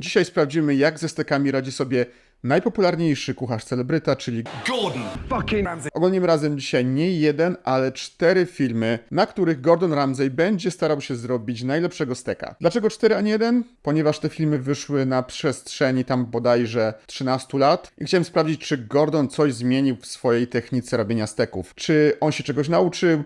Dzisiaj sprawdzimy, jak ze stekami radzi sobie najpopularniejszy kucharz celebryta, czyli Gordon fucking Ramsay. Ogólnie razem dzisiaj nie jeden, ale cztery filmy, na których Gordon Ramsay będzie starał się zrobić najlepszego steka. Dlaczego cztery, a nie jeden? Ponieważ te filmy wyszły na przestrzeni tam bodajże 13 lat i chciałem sprawdzić, czy Gordon coś zmienił w swojej technice robienia steków. Czy on się czegoś nauczył,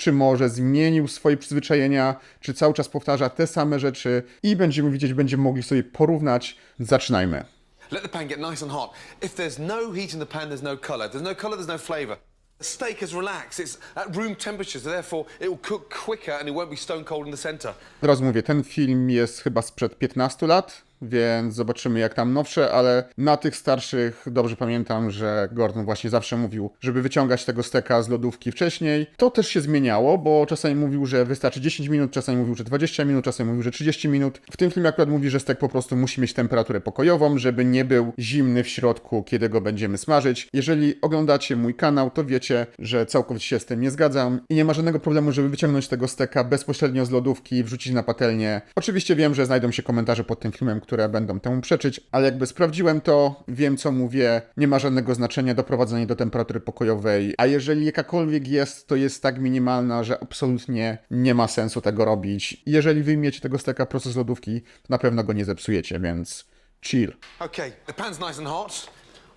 czy może zmienił swoje przyzwyczajenia, czy cały czas powtarza te same rzeczy i będziemy widzieć, będziemy mogli sobie porównać. Zaczynajmy. Let the pan get nice and hot. If there's no heat in the pan, there's no color. There's no color, there's no flavor. The steak is relaxed. It's at room temperature, so therefore it will cook quicker and it won't be stone cold in the center. Teraz mówię, ten film jest chyba sprzed 15 lat, więc zobaczymy jak tam nowsze, ale na tych starszych dobrze pamiętam, że Gordon właśnie zawsze mówił, żeby wyciągać tego steka z lodówki wcześniej. To też się zmieniało, bo czasami mówił, że wystarczy 10 minut, czasami mówił, że 20 minut, czasami mówił, że 30 minut. W tym filmie akurat mówi, że stek po prostu musi mieć temperaturę pokojową, żeby nie był zimny w środku, kiedy go będziemy smażyć. Jeżeli oglądacie mój kanał, to wiecie, że całkowicie się z tym nie zgadzam i nie ma żadnego problemu, żeby wyciągnąć tego steka bezpośrednio z lodówki i wrzucić na patelnię. Oczywiście wiem, że znajdą się komentarze pod tym filmem, które będą temu przeczyć, ale jakby sprawdziłem to, wiem co mówię, nie ma żadnego znaczenia doprowadzenie do temperatury pokojowej, a jeżeli jakakolwiek jest, to jest tak minimalna, że absolutnie nie ma sensu tego robić. Jeżeli wyjmiecie tego steka z lodówki, to na pewno go nie zepsujecie, więc chill. Okay, the pan's nice and hot.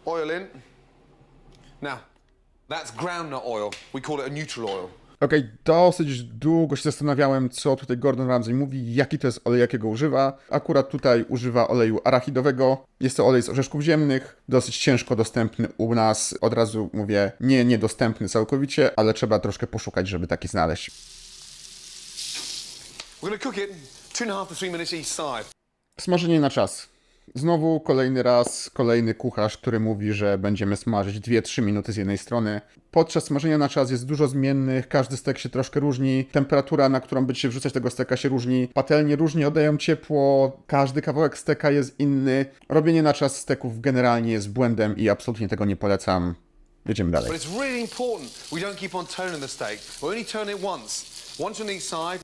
Oil in. Now, that's groundnut oil. We call it a neutral oil. Okej, dosyć długo się zastanawiałem, co tutaj Gordon Ramsay mówi, jaki to jest olej, jakiego używa. Akurat tutaj używa oleju arachidowego. Jest to olej z orzeszków ziemnych, dosyć ciężko dostępny u nas. Od razu mówię, nie niedostępny całkowicie, ale trzeba troszkę poszukać, żeby taki znaleźć. Smażenie na czas. Znowu kolejny raz kolejny kucharz, który mówi, że będziemy smażyć 2-3 minuty z jednej strony. Podczas smażenia na czas jest dużo zmiennych, każdy stek się troszkę różni, temperatura, na którą będziecie wrzucać tego steka się różni, patelnie różnie oddają ciepło, każdy kawałek steka jest inny. Robienie na czas steków generalnie jest błędem i absolutnie tego nie polecam. Jedziemy dalej.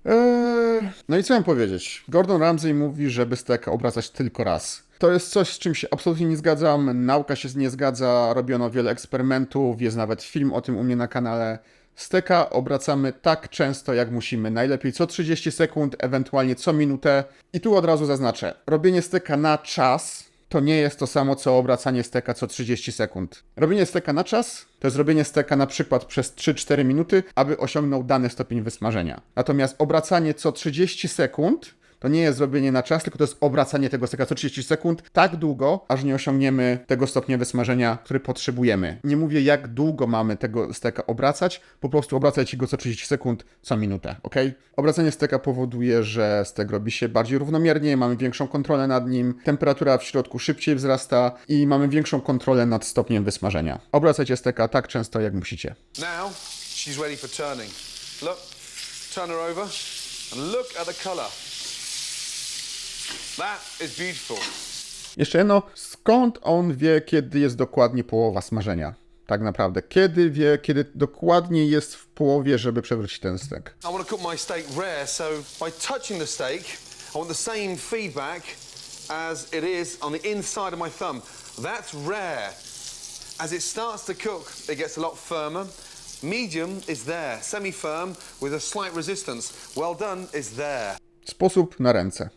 Eee, no i co mam powiedzieć? Gordon Ramsay mówi, żeby steka obracać tylko raz. To jest coś, z czym się absolutnie nie zgadzam. Nauka się nie zgadza, robiono wiele eksperymentów, jest nawet film o tym u mnie na kanale. Steka obracamy tak często, jak musimy. Najlepiej co 30 sekund, ewentualnie co minutę. I tu od razu zaznaczę: robienie steka na czas to nie jest to samo co obracanie steka co 30 sekund. Robienie steka na czas to jest robienie steka na przykład przez 3-4 minuty, aby osiągnął dany stopień wysmażenia. Natomiast obracanie co 30 sekund to nie jest zrobienie na czas, tylko to jest obracanie tego steka co 30 sekund tak długo, aż nie osiągniemy tego stopnia wysmażenia, który potrzebujemy. Nie mówię jak długo mamy tego steka obracać, po prostu obracajcie go co 30 sekund, co minutę, ok? Obracanie steka powoduje, że stek robi się bardziej równomiernie, mamy większą kontrolę nad nim, temperatura w środku szybciej wzrasta i mamy większą kontrolę nad stopniem wysmażenia. Obracajcie steka tak często jak musicie. Now, she's ready for turning. Look, turn her over and look at the color. That is beautiful. Jeszcze jedno, skąd on wie, kiedy jest dokładnie połowa smażenia? Tak naprawdę, kiedy wie, kiedy dokładnie jest w połowie, żeby przewrócić ten stek? I want to cook my steak rare, so by touching the steak, I want the same feedback as it is on the inside of my thumb. That's rare. As it starts to cook, it gets a lot firmer. Medium is there, semi-firm with a slight resistance. Well done is there. Sposób na ręce.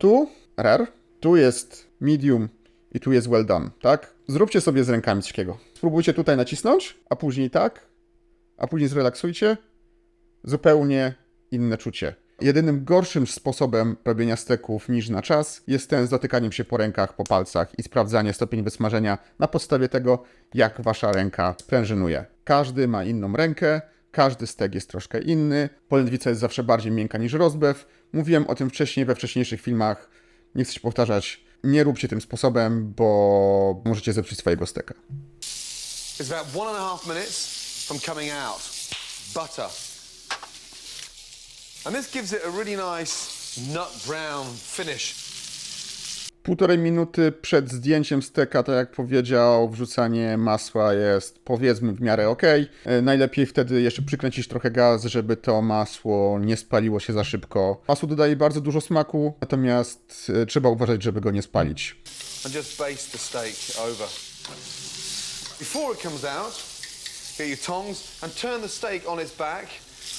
Tu rare, tu jest medium i tu jest well done, tak? Zróbcie sobie z rękami coś. Spróbujcie tutaj nacisnąć, a później tak, a później zrelaksujcie. Zupełnie inne czucie. Jedynym gorszym sposobem robienia steków niż na czas jest ten z dotykaniem się po rękach, po palcach i sprawdzanie stopień wysmażenia na podstawie tego, jak wasza ręka sprężynuje. Każdy ma inną rękę, każdy stek jest troszkę inny, polędwica jest zawsze bardziej miękka niż rozbew. Mówiłem o tym wcześniej we wcześniejszych filmach, nie chcę się powtarzać. Nie róbcie tym sposobem, bo możecie zepsuć swojego steka. It's about one and a half minutes from coming out. Butter. And this gives it a really nice nut brown finish. Półtorej minuty przed zdjęciem steka, tak jak powiedział, wrzucanie masła jest powiedzmy w miarę ok. Najlepiej wtedy jeszcze przykręcić trochę gaz, żeby to masło nie spaliło się za szybko. Masło dodaje bardzo dużo smaku, natomiast e, trzeba uważać, żeby go nie spalić.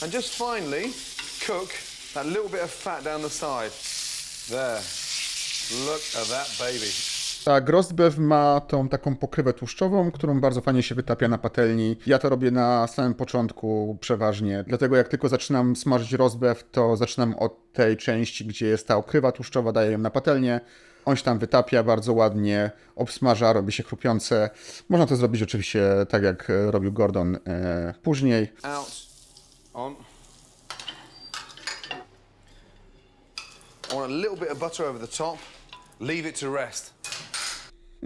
and just finally cook that little bit of fat down the side. There. Look at that baby. Tak, rostbeef ma tą taką pokrywę tłuszczową, którą bardzo fajnie się wytapia na patelni. Ja to robię na samym początku przeważnie, dlatego jak tylko zaczynam smażyć rostbeef, to zaczynam od tej części, gdzie jest ta okrywa tłuszczowa, daję ją na patelnię. On się tam wytapia bardzo ładnie, obsmaża, robi się chrupiące. Można to zrobić oczywiście tak, jak robił Gordon e, później. Out, on. I want a little bit of butter over the top. Leave it to rest.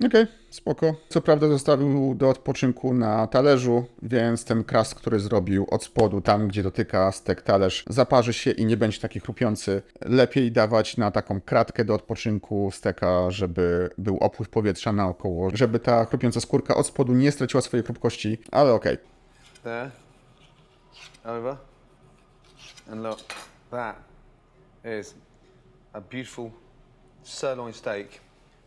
Okej, spoko. Co prawda zostawił do odpoczynku na talerzu, więc ten kras, który zrobił od spodu, tam gdzie dotyka stek talerz, zaparzy się i nie będzie taki chrupiący. Lepiej dawać na taką kratkę do odpoczynku steka, żeby był opływ powietrza naokoło, żeby ta chrupiąca skórka od spodu nie straciła swojej chrupkości, ale okej. There. Over. And look, that is a beautiful sirloin steak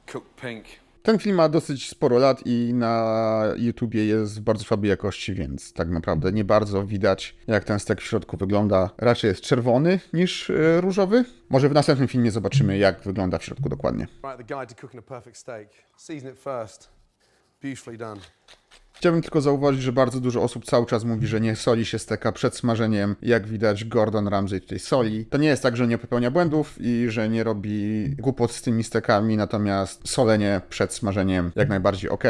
cooked pink. Ten film ma dosyć sporo lat i na YouTubie jest w bardzo słabej jakości, więc tak naprawdę nie bardzo widać, jak ten stek w środku wygląda. Raczej jest czerwony niż e, różowy. Może w następnym filmie zobaczymy, jak wygląda w środku dokładnie. Right, the guide to cooking a perfect steak. Season it first. Chciałbym tylko zauważyć, że bardzo dużo osób cały czas mówi, że nie soli się steka przed smażeniem. Jak widać, Gordon Ramsay tutaj soli. To nie jest tak, że nie popełnia błędów i że nie robi głupot z tymi stekami, natomiast solenie przed smażeniem jak najbardziej ok.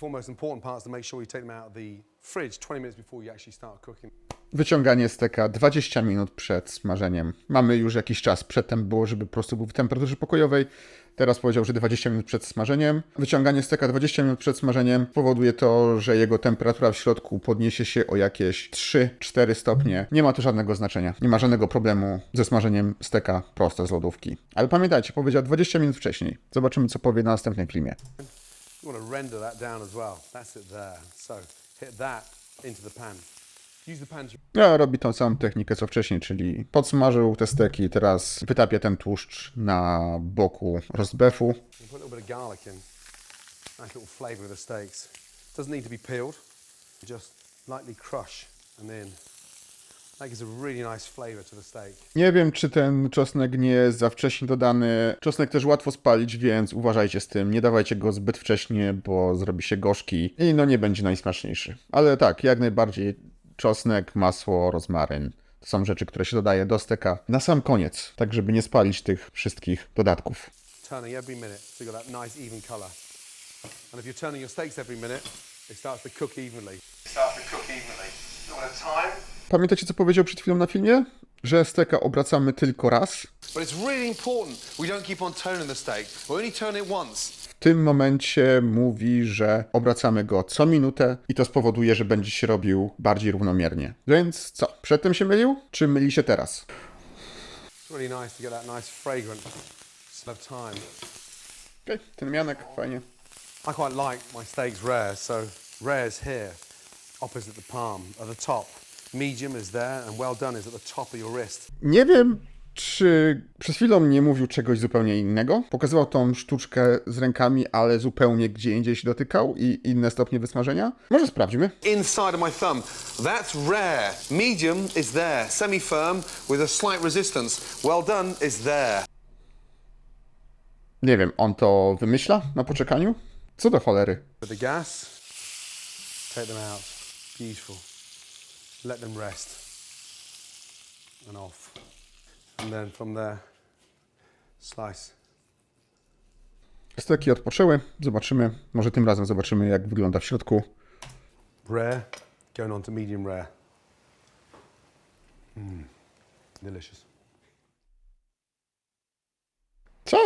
The four most important to make sure you take them out of the fridge 20 minutes before you actually start cooking. Wyciąganie steka 20 minut przed smażeniem. Mamy już jakiś czas. Przedtem było, żeby po prostu był w temperaturze pokojowej. Teraz powiedział, że 20 minut przed smażeniem. Wyciąganie steka 20 minut przed smażeniem powoduje to, że jego temperatura w środku podniesie się o jakieś 3-4 stopnie. Nie ma to żadnego znaczenia. Nie ma żadnego problemu ze smażeniem steka prosto z lodówki. Ale pamiętajcie, powiedział 20 minut wcześniej. Zobaczymy, co powie na następnym filmie. You want to render that down as well. That's it there. So hit that into the pan. Use the pan to Ja robi tą samą technikę co wcześniej, czyli podsmażył te steki, teraz wytapia ten tłuszcz na boku rozbefu. put a little bit of garlic in. Nice little flavour with the steaks. Doesn't need to be peeled. Just lightly crush and then Nie wiem, czy ten czosnek nie jest za wcześnie dodany. Czosnek też łatwo spalić, więc uważajcie z tym. Nie dawajcie go zbyt wcześnie, bo zrobi się gorzki i no nie będzie najsmaczniejszy. Ale tak, jak najbardziej czosnek, masło, rozmaryn. To są rzeczy, które się dodaje do steka na sam koniec, tak żeby nie spalić tych wszystkich dodatków. Turning every minute so you got that nice even colour. And if you're turning your steaks every minute, it starts to cook evenly. Start to cook evenly. Not enough time. Pamiętacie, co powiedział przed chwilą na filmie? Że steka obracamy tylko raz. W tym momencie mówi, że obracamy go co minutę i to spowoduje, że będzie się robił bardziej równomiernie. Więc co, przedtem się mylił, czy myli się teraz? Okej, ten mianek, fajnie. I quite like my steaks rare, so rare is here, opposite the palm, at the top. Medium is there, and well done is at the top of your wrist. Nie wiem, czy przed chwilą nie mówił czegoś zupełnie innego. Pokazywał tą sztuczkę z rękami, ale zupełnie gdzie indziej się dotykał i inne stopnie wysmażenia. Może sprawdźmy. Inside of my thumb. That's rare. Medium is there. Semi-firm with a slight resistance. Well done is there. Nie wiem, on to wymyśla na poczekaniu? Co do cholery? With the gas, take them out. Beautiful. Let them rest. And off. And then from there, slice. Steki odpoczęły, zobaczymy. Może tym razem zobaczymy, jak wygląda w środku. Rare, going on to medium rare. Mmm, delicious. Co?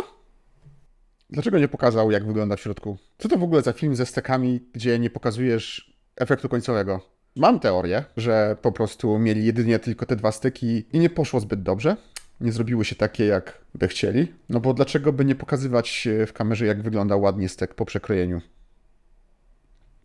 Dlaczego nie pokazał, jak wygląda w środku? Co to w ogóle za film ze stekami, gdzie nie pokazujesz efektu końcowego? Mam teorię, że po prostu mieli jedynie tylko te dwa styki i nie poszło zbyt dobrze. nie zrobiły się takie, jak by chcieli. No bo dlaczego by nie pokazywać w kamerze, jak wygląda ładnie stek po przekrojeniu?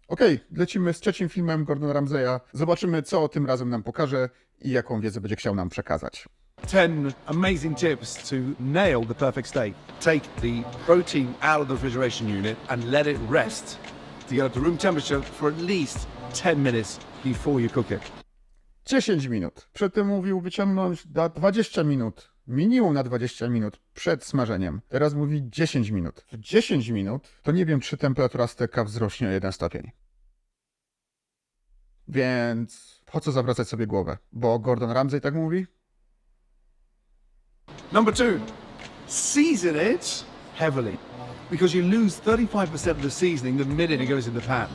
Okej, lecimy z trzecim filmem Gordona Ramsaya. Zobaczymy, co tym razem nam pokaże i jaką wiedzę będzie chciał nam przekazać. 10 amazing tips to nail the perfect steak. Take the protein out of the refrigeration unit and let it rest to get up to room temperature for at least 10 minutes before you cook it. 10 minut. Przedtem mówił wyciągnąć na 20 minut. Minimum na 20 minut przed smażeniem. Teraz mówi 10 minut. W 10 minut to nie wiem, czy temperatura steka wzrośnie o 1 stopień. Więc po co zawracać sobie głowę? Bo Gordon Ramsay tak mówi? Number two, season it heavily because you lose 35% of the seasoning the minute it goes in the pan.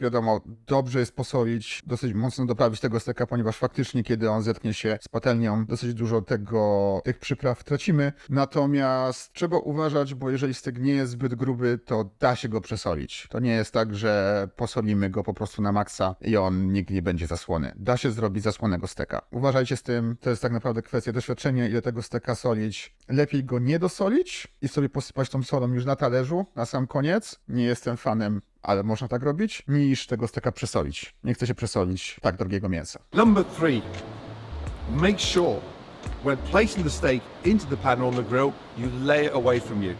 Wiadomo, dobrze jest posolić, dosyć mocno doprawić tego steka, ponieważ faktycznie, kiedy on zetknie się z patelnią, dosyć dużo tego, tych przypraw tracimy. Natomiast trzeba uważać, bo jeżeli stek nie jest zbyt gruby, to da się go przesolić. To nie jest tak, że posolimy go po prostu na maksa i on nigdy nie będzie zasłony. Da się zrobić zasłonego steka. Uważajcie z tym, to jest tak naprawdę kwestia doświadczenia, ile tego steka solić. Lepiej go nie dosolić i sobie posypać tą solą już na talerzu, na sam koniec. Nie jestem fanem ale można tak robić, niż tego steka przesolić. Nie chcę się przesolić tak drogiego mięsa. Number three, make sure when placing the steak into the pan on the grill, you lay it away from you.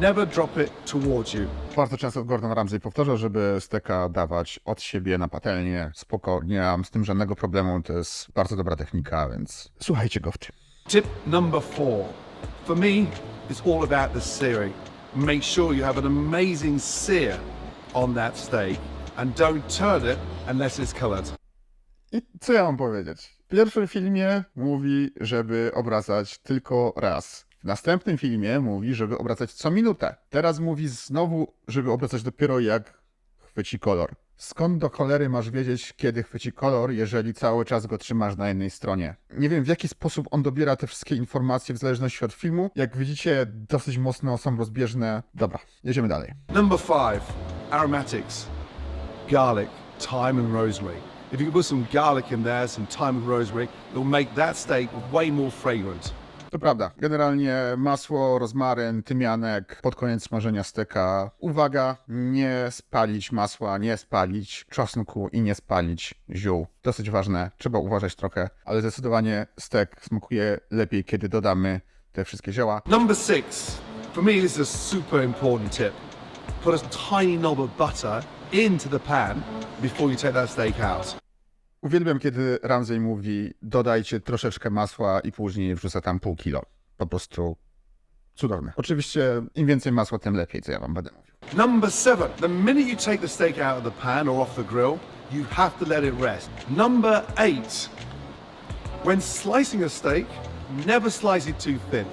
Never drop it towards you. Bardzo często Gordon Ramsay powtarza, żeby steka dawać od siebie na patelnię, spokojnie, nie mam z tym żadnego problemu, to jest bardzo dobra technika, więc słuchajcie go w tym. Tip number four. For me, it's all about the searing. Make sure you have an amazing sear on that steak and don't turn it unless it's colored. I co ja mam powiedzieć? W pierwszym filmie mówi, żeby obracać tylko raz. W następnym filmie mówi, żeby obracać co minutę. Teraz mówi znowu, żeby obracać dopiero jak chwyci kolor. Skąd do cholery masz wiedzieć, kiedy chwyci kolor, jeżeli cały czas go trzymasz na jednej stronie? Nie wiem, w jaki sposób on dobiera te wszystkie informacje w zależności od filmu. Jak widzicie, dosyć mocno są rozbieżne. Dobra, jedziemy dalej. Number five, aromatics. Garlic, thyme and rosemary. If you can put some garlic in there, some thyme and rosemary, it'll make that steak way more fragrant. To prawda. Generalnie masło, rozmaryn, tymianek pod koniec smażenia steka. Uwaga, nie spalić masła, nie spalić czosnku i nie spalić ziół. Dosyć ważne, trzeba uważać trochę, ale zdecydowanie stek smakuje lepiej, kiedy dodamy te wszystkie zioła. Number six, for me, this is a super important tip. Put a tiny knob of butter into the pan before you take that steak out. Uwielbiam, kiedy Ramsey mówi, dodajcie troszeczkę masła i później wrzucę tam pół kilo. Po prostu cudowne. Oczywiście im więcej masła, tym lepiej, co ja wam będę mówił. Number seven, the minute you take the steak out of the pan or off the grill, you have to let it rest. Number eight, when slicing a steak, never slice it too thin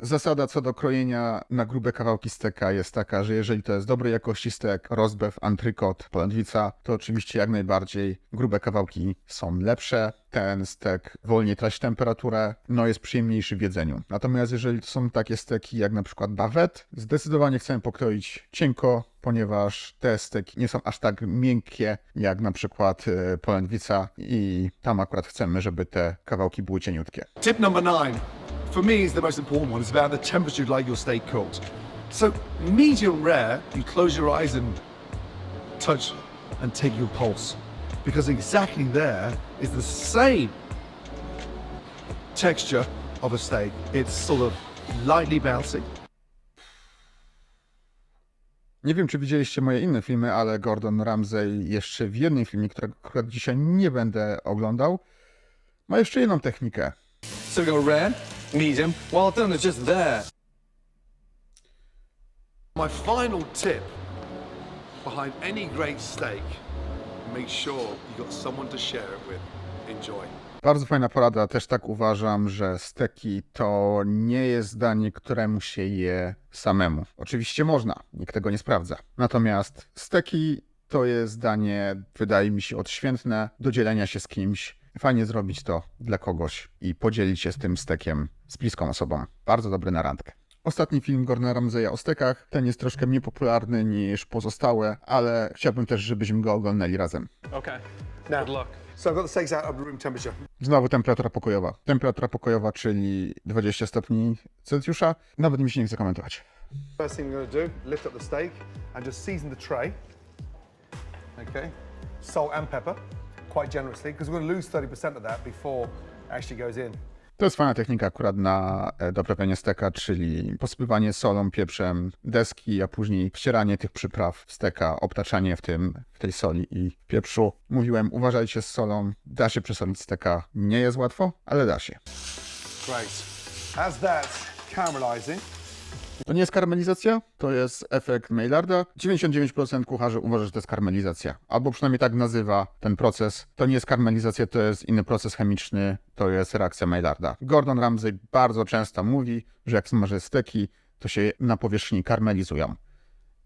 Zasada co do krojenia na grube kawałki steka jest taka, że jeżeli to jest dobrej jakości stek, rozbew, antrykot, polędwica, to oczywiście jak najbardziej grube kawałki są lepsze. Ten stek wolniej traci temperaturę, no jest przyjemniejszy w jedzeniu. Natomiast jeżeli to są takie steki jak na przykład bawet, zdecydowanie chcemy pokroić cienko, ponieważ te steki nie są aż tak miękkie jak na przykład e, polędwica i tam akurat chcemy, żeby te kawałki były cieniutkie. Tip number nine, for me, is the most important one. It's about the temperature you'd like your steak cooked. So, medium rare, you close your eyes and touch and take your pulse. Because exactly there is the same texture of a steak. It's sort of lightly bouncy. Nie wiem, czy widzieliście moje inne filmy, ale Gordon Ramsay jeszcze w jednym filmie, którego akurat dzisiaj nie będę oglądał, ma jeszcze jedną technikę. So we go rare, medium, well done, it's just there. My final tip behind any great steak make sure you got someone to share it with. Enjoy. Bardzo fajna porada, też tak uważam, że steki to nie jest danie, któremu się je samemu. Oczywiście można, nikt tego nie sprawdza. Natomiast steki to jest danie, wydaje mi się, odświętne do dzielenia się z kimś. Fajnie zrobić to dla kogoś i podzielić się z tym stekiem z bliską osobą. Bardzo dobry na randkę. Ostatni film Gordona Ramsaya o stekach. Ten jest troszkę mniej popularny niż pozostałe, ale chciałbym też, żebyśmy go oglądali razem. Okay. Good luck. So I've got the steaks out of room temperature. Znowu temperatura pokojowa. Temperatura pokojowa, czyli 20 stopni Celsjusza. Nawet mi się nie chce komentować. First thing we're going to do, lift up the steak and just season the tray. Okay. Salt and pepper, quite generously, because we're going to lose 30% of that before it actually goes in. To jest fajna technika akurat na e, doprawianie steka, czyli posypywanie solą, pieprzem deski, a później wcieranie tych przypraw steka, obtaczanie w tym, w tej soli i pieprzu. Mówiłem, uważajcie z solą, da się przesolić steka. Nie jest łatwo, ale da się. Great. As that's caramelizing, To nie jest karmelizacja, to jest efekt Maillarda. 99% kucharzy uważa, że to jest karmelizacja, albo przynajmniej tak nazywa ten proces. To nie jest karmelizacja, to jest inny proces chemiczny, to jest reakcja Maillarda. Gordon Ramsay bardzo często mówi, że jak smaży steki, to się na powierzchni karmelizują.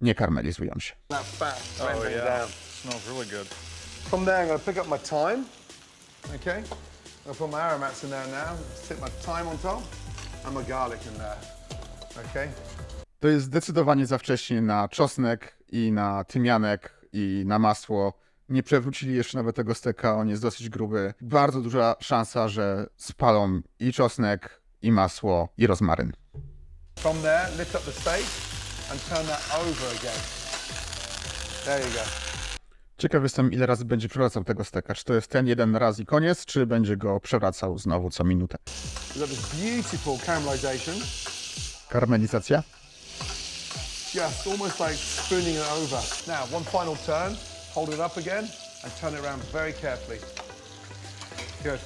Nie karmelizują się. that fat rendering down. Smells really good. From there, I'm going to pick up my thyme. Okay. I'll put my aromats in there now. Stick my thyme on top and my garlic in there. To jest zdecydowanie za wcześnie na czosnek i na tymianek i na masło. Nie przewrócili jeszcze nawet tego steka, on jest dosyć gruby. Bardzo duża szansa, że spalą i czosnek, i masło, i rozmaryn. From there, lift up the steak and turn that over again. There you go. Ciekaw jestem, ile razy będzie przewracał tego steka. Czy to jest ten jeden raz i koniec, czy będzie go przewracał znowu co minutę? We've got this beautiful caramelization, Karmelizacja? just almost like spooning it over. Now, one final turn, hold it up again and turn it around very carefully. Good.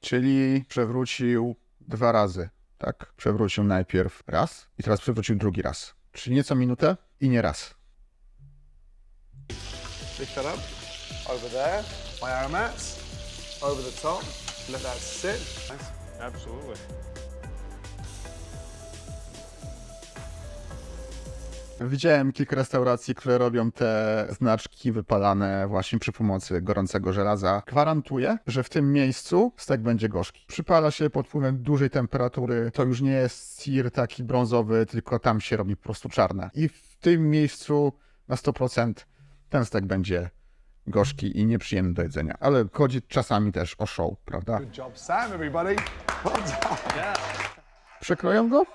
Czyli przewrócił dwa razy, tak? Przewrócił najpierw raz i teraz przewrócił drugi raz. Czyli nieco minutę i nie raz. Lift that up. Over there. My aromats. Over the top. Let that sit. Nice. Absolutely. Widziałem kilka restauracji, które robią te znaczki wypalane właśnie przy pomocy gorącego żelaza. Gwarantuję, że w tym miejscu stek będzie gorzki. Przypala się pod wpływem dużej temperatury. To już nie jest sir taki brązowy, tylko tam się robi po prostu czarne. I w tym miejscu na 100% ten stek będzie gorzki i nieprzyjemny do jedzenia. Ale chodzi czasami też o show, prawda? Good job, Sam, everybody. Well done. Przekroją go?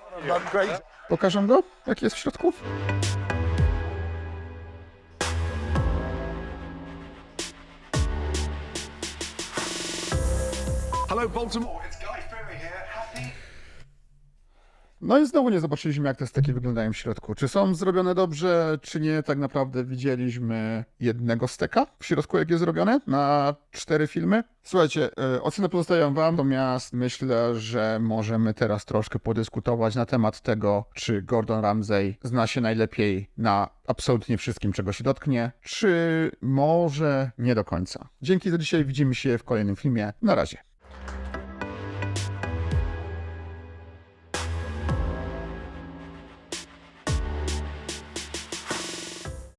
Great. Pokażę go? Jaki jest w środku? Hello, Baltimore. It's Guy Ferry here. Happy No i znowu nie zobaczyliśmy, jak te steki wyglądają w środku. Czy są zrobione dobrze, czy nie. Tak naprawdę widzieliśmy jednego steka w środku, jak jest zrobione, na cztery filmy. Słuchajcie, e, ocenę pozostawiam wam, natomiast myślę, że możemy teraz troszkę podyskutować na temat tego, czy Gordon Ramsay zna się najlepiej na absolutnie wszystkim, czego się dotknie, czy może nie do końca. Dzięki za dzisiaj, widzimy się w kolejnym filmie. Na razie.